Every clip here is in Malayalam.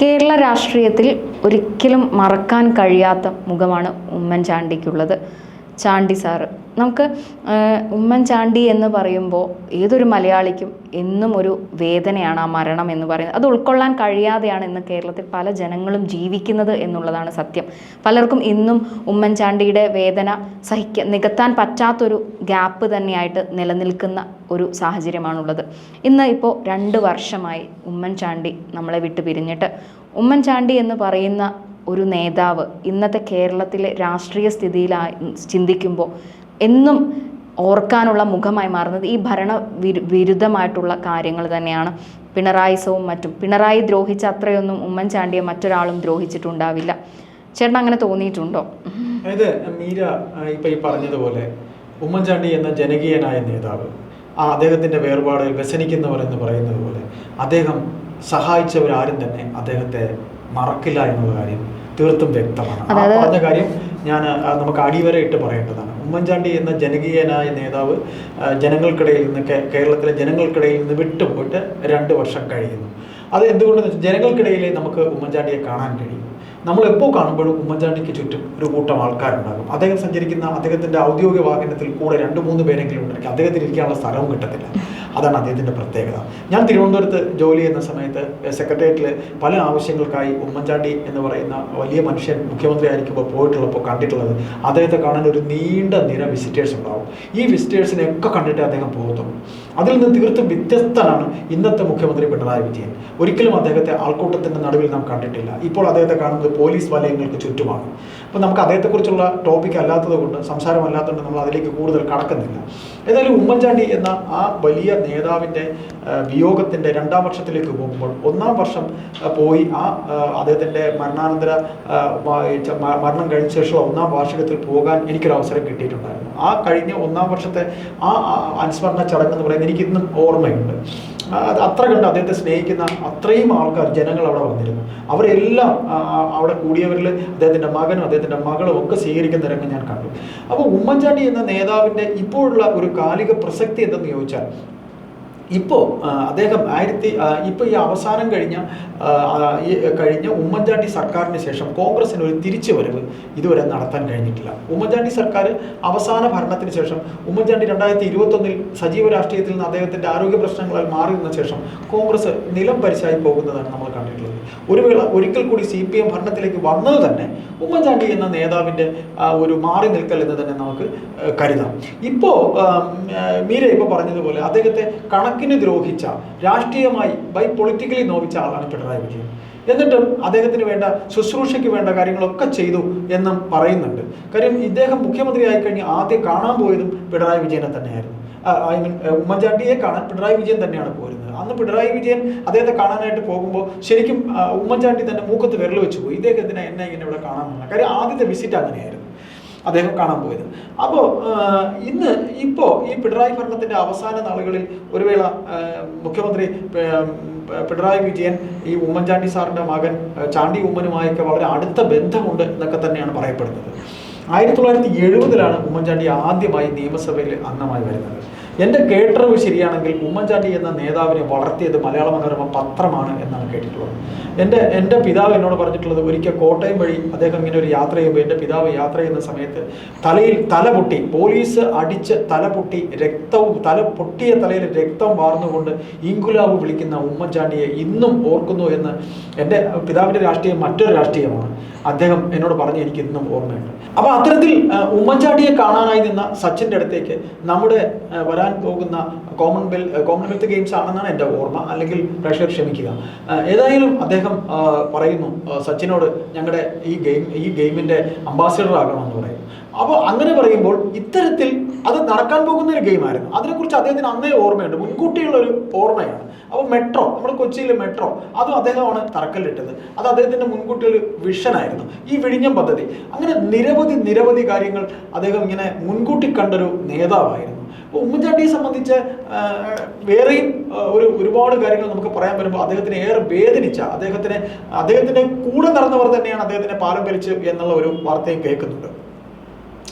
കേരള രാഷ്ട്രീയത്തിൽ ഒരിക്കലും മറക്കാൻ കഴിയാത്ത മുഖമാണ് ഉമ്മൻചാണ്ടിക്കുള്ളത്. ചാണ്ടി സാറ്. നമുക്ക് ഉമ്മൻ ഉമ്മൻചാണ്ടി എന്ന് പറയുമ്പോൾ ഏതൊരു മലയാളിക്കും എന്നും ഒരു വേദനയാണ് ആ മരണം എന്ന് പറയുന്നത്. അത് ഉൾക്കൊള്ളാൻ കഴിയാതെയാണ് ഇന്ന് കേരളത്തിൽ പല ജനങ്ങളും ജീവിക്കുന്നത് എന്നുള്ളതാണ് സത്യം. പലർക്കും ഇന്നും ഉമ്മൻചാണ്ടിയുടെ വേദന സഹിക്ക നികത്താൻ പറ്റാത്തൊരു ഗ്യാപ്പ് തന്നെയായിട്ട് നിലനിൽക്കുന്ന ഒരു സാഹചര്യമാണുള്ളത്. ഇന്ന് ഇപ്പോൾ രണ്ട് വർഷമായി ഉമ്മൻചാണ്ടി നമ്മളെ വിട്ടു പിരിഞ്ഞിട്ട്. ഉമ്മൻചാണ്ടി എന്ന് പറയുന്ന ഒരു നേതാവ് ഇന്നത്തെ കേരളത്തിലെ രാഷ്ട്രീയ സ്ഥിതിയിലായി ചിന്തിക്കുമ്പോൾ എന്നും ഓർക്കാനുള്ള മുഖമായി മാറുന്നത് ഈ ഭരണ വിരു വിരുദ്ധമായിട്ടുള്ള കാര്യങ്ങൾ തന്നെയാണ്. പിണറായി സവും മറ്റും. പിണറായി ദ്രോഹിച്ച അത്രയൊന്നും ഉമ്മൻചാണ്ടിയെ മറ്റൊരാളും ദ്രോഹിച്ചിട്ടുണ്ടാവില്ല. ചേട്ടൻ അങ്ങനെ തോന്നിയിട്ടുണ്ടോ? അതായത് മീര ഇപ്പൊ ഈ പറഞ്ഞതുപോലെ ഉമ്മൻചാണ്ടി എന്ന ജനകീയനായ നേതാവ് ആ അദ്ദേഹത്തിന്റെ വേർപാട് വ്യസനിക്കുന്നവർ എന്ന് പറയുന്നത് പോലെ അദ്ദേഹം സഹായിച്ചവരാരും തന്നെ അദ്ദേഹത്തെ മറക്കില്ല എന്നുള്ള കാര്യം തീർത്തും വ്യക്തമാണ്. ആ പറഞ്ഞ കാര്യം ഞാൻ നമുക്ക് അടിവരെ ഇട്ട് പറയേണ്ടതാണ്. ഉമ്മൻചാണ്ടി എന്ന ജനകീയനായ നേതാവ് ജനങ്ങൾക്കിടയിൽ നിന്ന് കേരളത്തിലെ ജനങ്ങൾക്കിടയിൽ നിന്ന് വിട്ടുപോയിട്ട് രണ്ട് വർഷം കഴിയുന്നു. അത് എന്തുകൊണ്ടെന്ന് വെച്ചാൽ ജനങ്ങൾക്കിടയിൽ നമുക്ക് ഉമ്മൻചാണ്ടിയെ കാണാൻ കഴിയും. നമ്മൾ എപ്പോൾ കാണുമ്പോഴും ഉമ്മൻചാണ്ടിക്ക് ചുറ്റും ഒരു കൂട്ടം ആൾക്കാരുണ്ടാകും. അദ്ദേഹം സഞ്ചരിക്കുന്ന അദ്ദേഹത്തിന്റെ ഔദ്യോഗിക വാഹനത്തിൽ കൂടെ രണ്ട് മൂന്ന് പേരെങ്കിലും ഉണ്ടെങ്കിൽ അദ്ദേഹത്തിന് ഇരിക്കാനുള്ള സ്ഥലവും കിട്ടത്തില്ല. അതാണ് അദ്ദേഹത്തിന്റെ പ്രത്യേകത. ഞാൻ തിരുവനന്തപുരത്ത് ജോലി ചെയ്യുന്ന സമയത്ത് സെക്രട്ടേറിയറ്റിൽ പല ആവശ്യങ്ങൾക്കായി ഉമ്മൻചാണ്ടി എന്ന് പറയുന്ന വലിയ മനുഷ്യൻ മുഖ്യമന്ത്രി ആയിരിക്കുമ്പോൾ പോയിട്ടുള്ളപ്പോൾ കണ്ടിട്ടുള്ളത് അദ്ദേഹത്തെ കാണാൻ ഒരു നീണ്ട നിര വിസിറ്റേഴ്സ് ഉണ്ടാവും. ഈ വിസിറ്റേഴ്സിനെ ഒക്കെ കണ്ടിട്ട് അദ്ദേഹം പോകത്തുള്ളൂ. അതിൽ നിന്ന് തീർത്തും വ്യത്യസ്തനാണ് ഇന്നത്തെ മുഖ്യമന്ത്രി പിണറായി വിജയൻ. ഒരിക്കലും അദ്ദേഹത്തെ ആൾക്കൂട്ടത്തിന്റെ നടുവിൽ നാം കണ്ടിട്ടില്ല. ഇപ്പോൾ അദ്ദേഹത്തെ കാണുന്നത് പോലീസ് വലയങ്ങൾക്ക് ചുറ്റുമാണ്. അപ്പോൾ നമുക്ക് അദ്ദേഹത്തെക്കുറിച്ചുള്ള ടോപ്പിക് അല്ലാത്തത് കൊണ്ട് സംസാരമല്ലാത്തതുകൊണ്ട് നമ്മൾ അതിലേക്ക് കൂടുതൽ കടക്കുന്നില്ല. ഏതായാലും ഉമ്മൻചാണ്ടി എന്ന ആ വലിയ നേതാവിന്റെ വിയോഗത്തിന്റെ രണ്ടാം വർഷത്തിലേക്ക് പോകുമ്പോൾ ഒന്നാം വർഷം പോയി ആ അദ്ദേഹത്തിന്റെ മരണാനന്തര മരണം കഴിഞ്ഞ ശേഷം ഒന്നാം വാർഷികത്തിൽ പോകാൻ എനിക്കൊരു അവസരം കിട്ടിയിട്ടുണ്ടായിരുന്നു. ആ കഴിഞ്ഞ ഒന്നാം വർഷത്തെ ആ അനുസ്മരണ ചടങ്ങ് എന്ന് പറയുന്നത് എനിക്കിന്നും ഓർമ്മയുണ്ട്. അത് അത്ര കണ്ട് അദ്ദേഹത്തെ സ്നേഹിക്കുന്ന അത്രയും ആൾക്കാർ ജനങ്ങൾ അവിടെ വന്നിരുന്നു. അവരെല്ലാം അവിടെ കൂടിയവരിൽ അദ്ദേഹത്തിന്റെ മകനും അദ്ദേഹത്തിന്റെ മകളും ഒക്കെ സ്വീകരിക്കുന്ന രംഗം ഞാൻ കണ്ടു. അപ്പോൾ ഉമ്മൻചാണ്ടി എന്ന നേതാവിന്റെ ഇപ്പോഴുള്ള ഒരു കാലിക പ്രസക്തി എന്തെന്ന് ചോദിച്ചാൽ ഇപ്പോൾ അദ്ദേഹം ആയിരത്തി ഇപ്പോൾ ഈ അവസാനം കഴിഞ്ഞ കഴിഞ്ഞ ഉമ്മൻചാണ്ടി സർക്കാരിന് ശേഷം കോൺഗ്രസിന് ഒരു തിരിച്ചു വരവ് ഇതുവരെ നടത്താൻ കഴിഞ്ഞിട്ടില്ല. ഉമ്മൻചാണ്ടി സർക്കാർ അവസാന ഭരണത്തിന് ശേഷം ഉമ്മൻചാണ്ടി രണ്ടായിരത്തി ഇരുപത്തൊന്നിൽ സജീവ രാഷ്ട്രീയത്തിൽ നിന്ന് അദ്ദേഹത്തിന്റെ ആരോഗ്യ പ്രശ്നങ്ങളാൽ മാറി നിന്ന ശേഷം കോൺഗ്രസ് നിലം പരിശായി പോകുന്നതാണ് നമ്മൾ കണ്ടിട്ടുള്ളത് ഒരു വേള ഒരിക്കൽ കൂടി സി പി എം ഭരണത്തിലേക്ക് വന്നത് തന്നെ ഉമ്മൻചാണ്ടി എന്ന നേതാവിന്റെ ഒരു മാറി നിൽക്കൽ എന്ന് തന്നെ നമുക്ക് കരുതാം. ഇപ്പോൾ മീര ഇപ്പോൾ പറഞ്ഞതുപോലെ അദ്ദേഹത്തെ കണക്കിന് ദ്രോഹിച്ച രാഷ്ട്രീയമായി ബൈ പൊളിറ്റിക്കലി നോവിച്ച ആളാണ് പിണറായി വിജയൻ. എന്നിട്ടും അദ്ദേഹത്തിന് വേണ്ട ശുശ്രൂഷയ്ക്ക് വേണ്ട കാര്യങ്ങളൊക്കെ ചെയ്തു എന്നും പറയുന്നുണ്ട്. കാര്യം ഇദ്ദേഹം മുഖ്യമന്ത്രിയായി കഴിഞ്ഞ് ആദ്യം കാണാൻ പോയതും പിണറായി വിജയനെ തന്നെയായിരുന്നു. ഐ മീൻ ഉമ്മൻചാണ്ടിയെ കാണാൻ പിണറായി വിജയൻ തന്നെയാണ് പോരുന്നത്. അന്ന് പിണറായി വിജയൻ അദ്ദേഹത്തെ കാണാനായിട്ട് പോകുമ്പോൾ ശരിക്കും ഉമ്മൻചാണ്ടി തന്നെ മൂക്കത്ത് വിരൽ വെച്ച് പോയി. ഇദ്ദേഹം എന്തിനാ എന്നെ ഇങ്ങനെ ഇവിടെ കാണാൻ വന്നത് കാര്യം ആദ്യത്തെ വിസിറ്റ് അങ്ങനെയായിരുന്നു അദ്ദേഹം കാണാൻ പോയത്. അപ്പോൾ ഇന്ന് ഇപ്പോൾ ഈ പിണറായി ഭരണത്തിന്റെ അവസാന നാളുകളിൽ ഒരു വേള മുഖ്യമന്ത്രി പിണറായി വിജയൻ ഈ ഉമ്മൻചാണ്ടി സാറിന്റെ മകൻ ചാണ്ടി ഉമ്മനുമായൊക്കെ വളരെ അടുത്ത ബന്ധമുണ്ട് എന്നൊക്കെ തന്നെയാണ് പറയപ്പെടുന്നത്. ആയിരത്തി തൊള്ളായിരത്തി എഴുപതിലാണ് ഉമ്മൻചാണ്ടി ആദ്യമായി നിയമസഭയിൽ അംഗമായി വരുന്നത്. എന്റെ കേട്ടറിവ് ശരിയാണെങ്കിൽ ഉമ്മൻചാണ്ടി എന്ന നേതാവിനെ വളർത്തിയത് മലയാള മനോരമ പത്രമാണ് എന്നാണ് കേട്ടിട്ടുള്ളത്. എന്റെ എന്റെ പിതാവ് എന്നോട് പറഞ്ഞിട്ടുള്ളത് ഒരിക്കൽ കോട്ടയം വഴി അദ്ദേഹം ഇങ്ങനെ ഒരു യാത്ര ചെയ്യുമ്പോൾ എന്റെ പിതാവ് യാത്ര ചെയ്യുന്ന സമയത്ത് തലയിൽ തല പൊട്ടി പോലീസ് അടിച്ച് തല പൊട്ടി രക്തവും തല പൊട്ടിയ തലയിൽ രക്തം വാർന്നുകൊണ്ട് ഇങ്കുലാവ് വിളിക്കുന്ന ഉമ്മൻചാണ്ടിയെ ഇന്നും ഓർക്കുന്നു എന്ന് എന്റെ പിതാവിന്റെ രാഷ്ട്രീയം മറ്റൊരു രാഷ്ട്രീയമാണ്. അദ്ദേഹം എന്നോട് പറഞ്ഞ് എനിക്ക് ഇന്നും ഓർമ്മയുണ്ട്. അപ്പോൾ അത്തരത്തിൽ ഉമ്മൻചാണ്ടിയെ കാണാനായി നിന്ന സച്ചിന്റെ അടുത്തേക്ക് നമ്മുടെ ആ, വരാൻ പോകുന്ന കോമൺവെൽത്ത് കോമൺവെൽത്ത് ഗെയിംസ് ആണെന്നാണ് എന്റെ ഓർമ്മ. അല്ലെങ്കിൽ പ്രഷർ ക്ഷമിക്കുക. ഏതായാലും അദ്ദേഹം പറയുന്നു സച്ചിനോട് ഞങ്ങളുടെ ഈ ഗെയിം ഈ ഗെയിമിന്റെ അംബാസിഡർ ആകണമെന്ന് പറയും അപ്പോൾ അങ്ങനെ പറയുമ്പോൾ ഇത്തരത്തിൽ അത് നടക്കാൻ പോകുന്ന ഒരു ഗെയിം ഗെയിമായിരുന്നു അതിനെക്കുറിച്ച് അദ്ദേഹത്തിന് അന്നേ ഓർമ്മയുണ്ട്. മുൻകൂട്ടിയുള്ള ഒരു ഓർമ്മയാണ്. അപ്പോൾ മെട്രോ നമ്മുടെ കൊച്ചിയിലെ മെട്രോ അതും അദ്ദേഹമാണ് തറക്കല്ലിട്ടത്. അത് അദ്ദേഹത്തിന്റെ മുൻകൂട്ടി ഒരു വിഷനായിരുന്നു. ഈ വിഴിഞ്ഞം പദ്ധതി. അങ്ങനെ നിരവധി നിരവധി കാര്യങ്ങൾ അദ്ദേഹം ഇങ്ങനെ മുൻകൂട്ടി കണ്ടൊരു നേതാവായിരുന്നു. അപ്പോൾ ഉമ്മൻചാണ്ടിയെ സംബന്ധിച്ച് വേറെയും ഒരു ഒരുപാട് കാര്യങ്ങൾ നമുക്ക് പറയാൻ വരുമ്പോൾ അദ്ദേഹത്തിന് ഏറെ വേദനിച്ച അദ്ദേഹത്തിന് അദ്ദേഹത്തിന്റെ കൂടെ നടന്നവർ തന്നെയാണ് അദ്ദേഹത്തിനെ പാലം എന്നുള്ള ഒരു വാർത്തയും കേൾക്കുന്നുണ്ട്.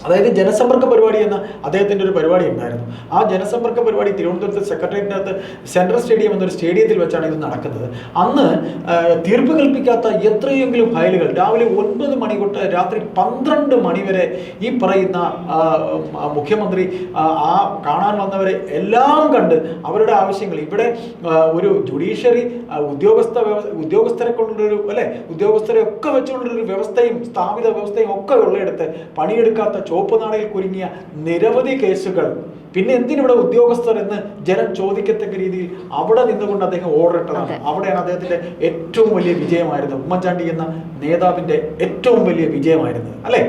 അതായത് ജനസമ്പർക്ക പരിപാടി എന്ന അദ്ദേഹത്തിന്റെ ഒരു പരിപാടി ഉണ്ടായിരുന്നു. ആ ജനസമ്പർക്ക പരിപാടി തിരുവനന്തപുരത്ത് സെക്രട്ടേറിയറ്റിനകത്ത് സെൻട്രൽ സ്റ്റേഡിയം എന്നൊരു സ്റ്റേഡിയത്തിൽ വെച്ചാണ് ഇത് നടക്കുന്നത്. അന്ന് തീർപ്പ് കൽപ്പിക്കാത്ത എത്രയെങ്കിലും ഫയലുകൾ രാവിലെ ഒൻപത് മണി തൊട്ട് രാത്രി പന്ത്രണ്ട് മണി വരെ ഈ പറയുന്ന മുഖ്യമന്ത്രി ആ, കാണാൻ വന്നവരെ എല്ലാം കണ്ട് അവരുടെ ആവശ്യങ്ങൾ. ഇവിടെ ഒരു ജുഡീഷ്യറി ഉദ്യോഗസ്ഥ ഉദ്യോഗസ്ഥരെ കൊണ്ടൊരു അല്ലെ? ഉദ്യോഗസ്ഥരെ ഒക്കെ വെച്ചുകൊണ്ടൊരു വ്യവസ്ഥയും സ്ഥാപിത വ്യവസ്ഥയും ഒക്കെ ഉള്ളിടത്ത് പണിയെടുക്കാത്ത ചുവപ്പ് നാണയിൽ കുരുങ്ങിയ നിരവധി കേസുകൾ പിന്നെ എന്തിനിവിടെ ഉദ്യോഗസ്ഥർ എന്ന് ജനം ചോദിക്കത്തക്ക രീതിയിൽ അവിടെ നിന്നുകൊണ്ട് അദ്ദേഹം ഓർഡർ ഇട്ടതാണ്. അവിടെയാണ് അദ്ദേഹത്തിന്റെ ഏറ്റവും വലിയ വിജയമായിരുന്നത്. ഉമ്മൻചാണ്ടി എന്ന നേതാവിന്റെ ഏറ്റവും വലിയ വിജയമായിരുന്നത്. അല്ലേ?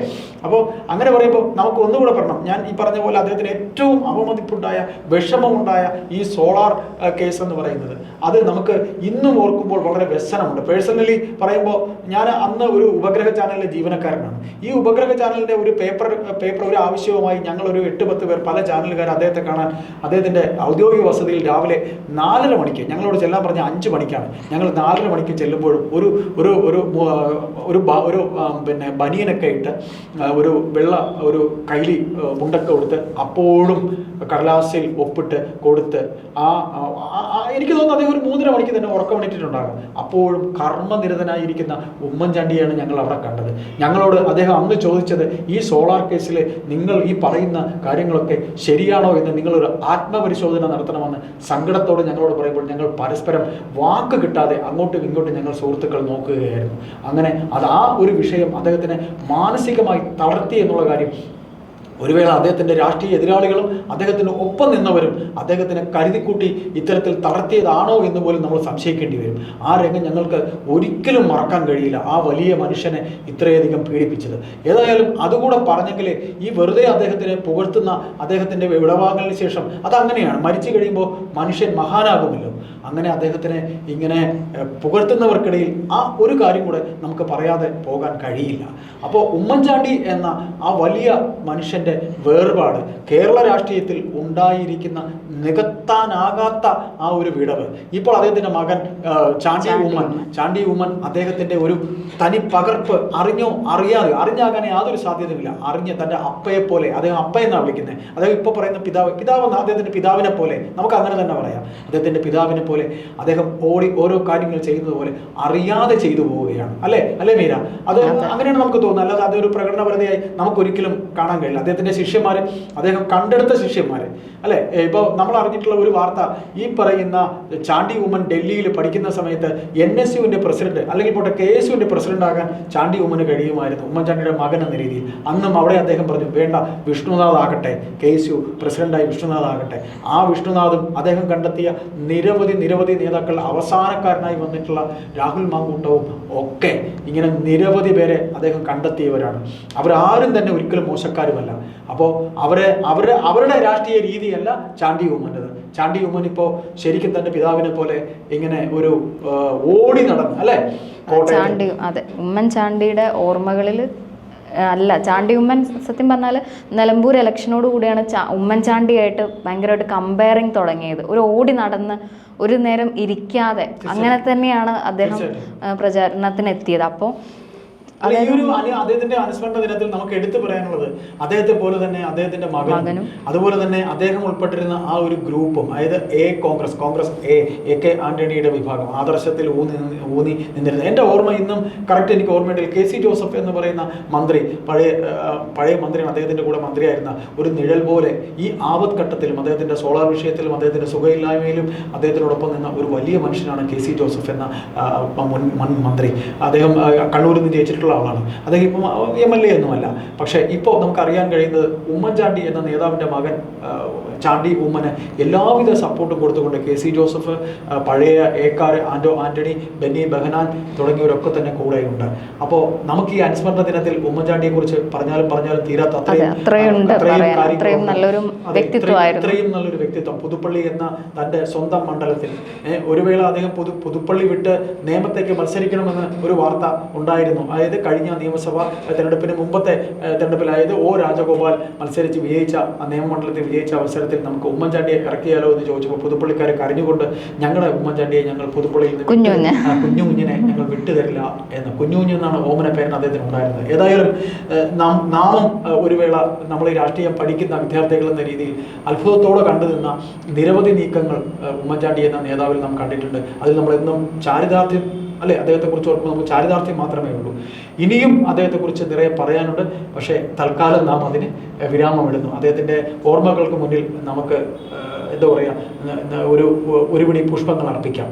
അപ്പോൾ അങ്ങനെ പറയുമ്പോൾ നമുക്ക് ഒന്നുകൂടെ പറയണം. ഞാൻ ഈ പറഞ്ഞ പോലെ അദ്ദേഹത്തിന് ഏറ്റവും അവമതിപ്പുണ്ടായ വിഷമമുണ്ടായ ഈ സോളാർ കേസ് എന്ന് പറയുന്നത്. അത് നമുക്ക് ഇന്നും ഓർക്കുമ്പോൾ വളരെ വ്യസനമുണ്ട്. പേഴ്സണലി പറയുമ്പോൾ ഞാൻ അന്ന് ഒരു ഉപഗ്രഹ ചാനലിലെ ജീവനക്കാരനാണ്. ഈ ഉപഗ്രഹ ചാനലിന്റെ ഒരു പേപ്പർ പേപ്പർ ഒരു ആവശ്യവുമായി ഞങ്ങൾ ഒരു എട്ട് പത്ത് പേർ പല ചാനലുകാർ അദ്ദേഹത്തെ കാണാൻ അദ്ദേഹത്തിന്റെ ഔദ്യോഗിക വസതിയിൽ രാവിലെ നാലര മണിക്ക് ഞങ്ങളോട് ചെല്ലാൻ പറഞ്ഞ അഞ്ച് മണിക്കാണ്. ഞങ്ങൾ നാലര മണിക്ക് ചെല്ലുമ്പോഴും ഒരു ഒരു ഒരു ഒരു ഒരു പിന്നെ ബനിയനൊക്കെ ഇട്ട് ഒരു വെള്ള ഒരു കൈലി മുണ്ടൊക്കെ കൊടുത്ത് അപ്പോഴും കടലാസിൽ ഒപ്പിട്ട് കൊടുത്ത് ആ- എനിക്ക് തോന്നുന്നു അദ്ദേഹം ഒരു മൂന്നര മണിക്ക് തന്നെ ഉറക്കം എണീറ്റിട്ടുണ്ടാകും. അപ്പോഴും കർമ്മനിരതനായിരിക്കുന്ന ഉമ്മൻചാണ്ടിയാണ് ഞങ്ങൾ അവിടെ കണ്ടത്. ഞങ്ങളോട് അദ്ദേഹം അന്ന് ചോദിച്ചത് ഈ സോളാർ കേസിൽ നിങ്ങൾ ഈ പറയുന്ന കാര്യങ്ങളൊക്കെ ശരിയാണോ എന്ന് നിങ്ങളൊരു ആത്മപരിശോധന നടത്തണമെന്ന് സങ്കടത്തോട് ഞങ്ങളോട് പറയുമ്പോൾ ഞങ്ങൾ പരസ്പരം വാക്ക് കിട്ടാതെ അങ്ങോട്ടും ഇങ്ങോട്ടും ഞങ്ങൾ സുഹൃത്തുക്കൾ നോക്കുകയായിരുന്നു. അങ്ങനെ അത് ആ ഒരു വിഷയം അദ്ദേഹത്തിനെ മാനസികമായി തളർത്തി എന്നുള്ള കാര്യം ഒരു വേള അദ്ദേഹത്തിന്റെ രാഷ്ട്രീയ എതിരാളികളും അദ്ദേഹത്തിന് ഒപ്പം നിന്നവരും അദ്ദേഹത്തിനെ കരുതിക്കൂട്ടി ഇത്തരത്തിൽ തളർത്തിയതാണോ എന്ന് പോലും നമ്മൾ സംശയിക്കേണ്ടി വരും. ആ രംഗം ഞങ്ങൾക്ക് ഒരിക്കലും മറക്കാൻ കഴിയില്ല. ആ വലിയ മനുഷ്യനെ ഇത്രയധികം പീഡിപ്പിച്ചത്. ഏതായാലും അതുകൂടെ പറഞ്ഞെങ്കിൽ ഈ വെറുതെ അദ്ദേഹത്തിനെ പുകഴ്ത്തുന്ന അദ്ദേഹത്തിന്റെ വിടവാങ്ങലിന് ശേഷം അതങ്ങനെയാണ്. മരിച്ചു കഴിയുമ്പോൾ മനുഷ്യൻ മഹാനാകുമല്ലോ. അങ്ങനെ അദ്ദേഹത്തിനെ ഇങ്ങനെ പുകഴ്ത്തുന്നവർക്കിടയിൽ ആ ഒരു കാര്യം കൂടെ നമുക്ക് പറയാതെ പോകാൻ കഴിയില്ല. അപ്പോൾ ഉമ്മൻചാണ്ടി എന്ന ആ വലിയ മനുഷ്യന്റെ വേർപാട് കേരള രാഷ്ട്രീയത്തിൽ ഉണ്ടായിരിക്കുന്ന നികത്താനാകാത്ത ആ ഒരു വിടവ്. ഇപ്പോൾ അദ്ദേഹത്തിന്റെ മകൻ ചാണ്ടി ഉമ്മൻ. ചാണ്ടി ഉമ്മൻ അദ്ദേഹത്തിന്റെ ഒരു തനി പകർപ്പ് അറിഞ്ഞോ അറിയാതെ അറിഞ്ഞാകാനേ യാതൊരു സാധ്യതയുമില്ല. അറിഞ്ഞ് തന്റെ അപ്പയെപ്പോലെ അദ്ദേഹം അപ്പ എന്നാണ് വിളിക്കുന്നത് അദ്ദേഹം ഇപ്പോൾ പറയുന്ന പിതാവ് പിതാവ് അദ്ദേഹത്തിന്റെ പിതാവിനെ പോലെ. നമുക്ക് അങ്ങനെ തന്നെ പറയാം. അദ്ദേഹത്തിന്റെ പിതാവിനെ പോലെ അദ്ദേഹം ഓടി ഓരോ കാര്യങ്ങൾ ചെയ്യുന്നത് പോലെ അറിയാതെ ചെയ്തു പോവുകയാണ്. അല്ലേ? അല്ലേ മീര? അത് അങ്ങനെയാണ് നമുക്ക് തോന്നുന്നത്. അല്ലാതെ അതൊരു പ്രകടനപരതയായി നമുക്ക് ഒരിക്കലും കാണാൻ കഴിയില്ല. അദ്ദേഹത്തിന്റെ ശിഷ്യന്മാരെ അദ്ദേഹം കണ്ടെടുത്ത ശിഷ്യന്മാരെ. അല്ലെ? ഇപ്പോൾ നമ്മൾ അറിഞ്ഞിട്ടുള്ള ഒരു വാർത്ത ഈ പറയുന്ന ചാണ്ടി ഉമ്മൻ ഡൽഹിയിൽ പഠിക്കുന്ന സമയത്ത് എൻ എസ് യുവിന്റെ പ്രസിഡന്റ് അല്ലെങ്കിൽ പോട്ടെ കെ എസ് യുവിന്റെ പ്രസിഡന്റ് ആകാൻ ചാണ്ടി ഉമ്മന് കഴിയുമായിരുന്നു. ഉമ്മൻചാണ്ടിയുടെ മകൻ എന്ന രീതിയിൽ. അന്നും അവിടെ അദ്ദേഹം പറഞ്ഞു വേണ്ട വിഷ്ണുനാഥ് ആകട്ടെ. കെ എസ് യു പ്രസിഡന്റായി വിഷ്ണുനാഥ് ആകട്ടെ. ആ വിഷ്ണുനാഥും അദ്ദേഹം കണ്ടെത്തിയ നിരവധി നിരവധി നേതാക്കൾ അവസാനക്കാരനായി വന്നിട്ടുള്ള രാഹുൽ മാങ്കൂട്ടവും ഒക്കെ ഇങ്ങനെ നിരവധി പേരെ അദ്ദേഹം കണ്ടെത്തിയവരാണ്. അവരാരും തന്നെ ഒരിക്കലും മോശക്കാരുമല്ല. അപ്പോൾ അവരെ അവരുടെ അവരുടെ രാഷ്ട്രീയ രീതിയല്ല ചാണ്ടി ഉമ്മന്റെത്. ചാണ്ടി ഉമ്മൻ ഇപ്പോൾ ശരിക്കും തന്റെ പിതാവിനെ പോലെ ഇങ്ങനെ ഒരു ഓടി നടന്ന് അല്ലേ? ചാണ്ടി അതെ. ഉമ്മൻ ചാണ്ടിയുടെ ഓർമ്മകളിൽ അല്ല ചാണ്ടി ഉമ്മൻ സത്യം പറഞ്ഞാൽ നിലമ്പൂർ ഇലക്ഷനോട് കൂടിയാണ് ചാ- ഉമ്മൻചാണ്ടിയായിട്ട് ഭയങ്കരമായിട്ട് കമ്പയറിങ് തുടങ്ങിയത്. ഒരു ഓടി നടന്ന് ഒരു നേരം ഇരിക്കാതെ അങ്ങനെ തന്നെയാണ് അദ്ദേഹം പ്രചാരണത്തിനെത്തിയത് പ്രചാരണത്തിന് എത്തിയത് അപ്പോൾ അല്ല ഈ ഒരു അദ്ദേഹത്തിന്റെ അനുസ്മരണ ദിനത്തിൽ നമുക്ക് എടുത്തു പറയാനുള്ളത് അദ്ദേഹത്തെ പോലെ തന്നെ അദ്ദേഹത്തിന്റെ മകനും. അതുപോലെ തന്നെ അദ്ദേഹം ഉൾപ്പെട്ടിരുന്ന ആ ഒരു ഗ്രൂപ്പും അതായത് A Congress Congress A A K ആന്റണിയുടെ വിഭാഗം ആദർശത്തിൽ ഊന്നി ഊന്നി നിന്നിരുന്നത്. എന്റെ ഓർമ്മ ഇന്നും കറക്റ്റ് എനിക്ക് ഓർമ്മയുണ്ട് കെ സി ജോസഫ് എന്ന് പറയുന്ന മന്ത്രി പഴയ പഴയ മന്ത്രിയാണ് അദ്ദേഹത്തിന്റെ കൂടെ മന്ത്രിയായിരുന്ന ഒരു നിഴൽ പോലെ ഈ ആപത് ഘട്ടത്തിലും അദ്ദേഹത്തിന്റെ സോളാർ വിഷയത്തിലും അദ്ദേഹത്തിന്റെ സുഖയില്ലായ്മയിലും അദ്ദേഹത്തിനോടൊപ്പം നിന്ന ഒരു വലിയ മനുഷ്യനാണ് കെ സി ജോസഫ് എന്ന മുൻ മന്ത്രി. അദ്ദേഹം കണ്ണൂരിൽ നിന്ന് ജയിച്ചിട്ടുള്ള ആളാണ്. അദ്ദേഹം ഇപ്പം എം എൽ എ ഒന്നുമല്ല പക്ഷേ ഇപ്പോൾ നമുക്ക് അറിയാൻ കഴിയുന്നത് ഉമ്മൻചാണ്ടി എന്ന നേതാവിന്റെ മകൻ ചാണ്ടി ഉമ്മന് എല്ലാവിധ സപ്പോർട്ടും കൊടുത്തുകൊണ്ട് കെ സി ജോസഫ് പഴയ ഏക്കാർ ആൻഡോ ആന്റണി ബെന്നി ബെഹനാൻ തുടങ്ങിയവരൊക്കെ തന്നെ കൂടെയുണ്ട്. അപ്പോൾ നമുക്ക് ഈ അനുസ്മരണ ദിനത്തിൽ ഉമ്മൻചാണ്ടിയെ കുറിച്ച് പറഞ്ഞാലും പറഞ്ഞാലും തീരാത്ത അത്രയും അത്രയും നല്ലൊരു. ഇത്രയും വ്യക്തിത്വം. പുതുപ്പള്ളി എന്ന തന്റെ സ്വന്തം മണ്ഡലത്തിൽ. ഒരു വേള അദ്ദേഹം പുതു പുതുപ്പള്ളി വിട്ട് നിയമത്തേക്ക് മത്സരിക്കണമെന്ന് ഒരു വാർത്ത ഉണ്ടായിരുന്നു. അതായത് കഴിഞ്ഞ നിയമസഭാ തെരഞ്ഞെടുപ്പിന് മുമ്പത്തെ തെരഞ്ഞെടുപ്പിലായത് അതായത് ഒ രാജഗോപാൽ മത്സരിച്ച് വിജയിച്ച ആ നിയമമണ്ഡലത്തിൽ വിജയിച്ച അവസരത്തിൽ നമുക്ക് ഉമ്മൻചാണ്ടിയെ ഇറക്കിയാലോ എന്ന് ചോദിച്ചപ്പോൾ പുതുപ്പള്ളിക്കാരെ കരഞ്ഞുകൊണ്ട് ഞങ്ങളെ ഉമ്മൻചാണ്ടിയെ ഞങ്ങൾ പുതുപ്പള്ളിയിൽ നിന്ന് കുഞ്ഞു കുഞ്ഞിനെ ഞങ്ങൾ വിട്ടുതരില്ല എന്ന്. കുഞ്ഞു കുഞ്ഞു എന്നാണ് ഓമന പേരൻ അദ്ദേഹത്തിന് ഉണ്ടായിരുന്നത്. ഏതായാലും നാമും ഒരു വേള നമ്മൾ ഈ രാഷ്ട്രീയം പഠിക്കുന്ന വിദ്യാർത്ഥികൾ എന്ന രീതിയിൽ അത്ഭുതത്തോടെ കണ്ടു നിന്ന നിരവധി നീക്കങ്ങൾ ഉമ്മൻചാണ്ടി എന്ന നേതാവിൽ നാം കണ്ടിട്ടുണ്ട്. അതിൽ നമ്മൾ എന്നും ചാരിതാർത്ഥ്യം അല്ലെ? അദ്ദേഹത്തെക്കുറിച്ച് ഓർക്കുമ്പോൾ നമുക്ക് ചാരിതാർത്ഥ്യം മാത്രമേ ഉള്ളൂ. ഇനിയും അദ്ദേഹത്തെക്കുറിച്ച് നിറയെ പറയാനുണ്ട്. പക്ഷേ തൽക്കാലം നാം അതിന് വിരാമമിടുന്നു. അദ്ദേഹത്തിന്റെ ഓർമ്മകൾക്ക് മുന്നിൽ നമുക്ക് എന്താ പറയുക ഒരു ഒരുപിടി പുഷ്പങ്ങൾ അർപ്പിക്കാം.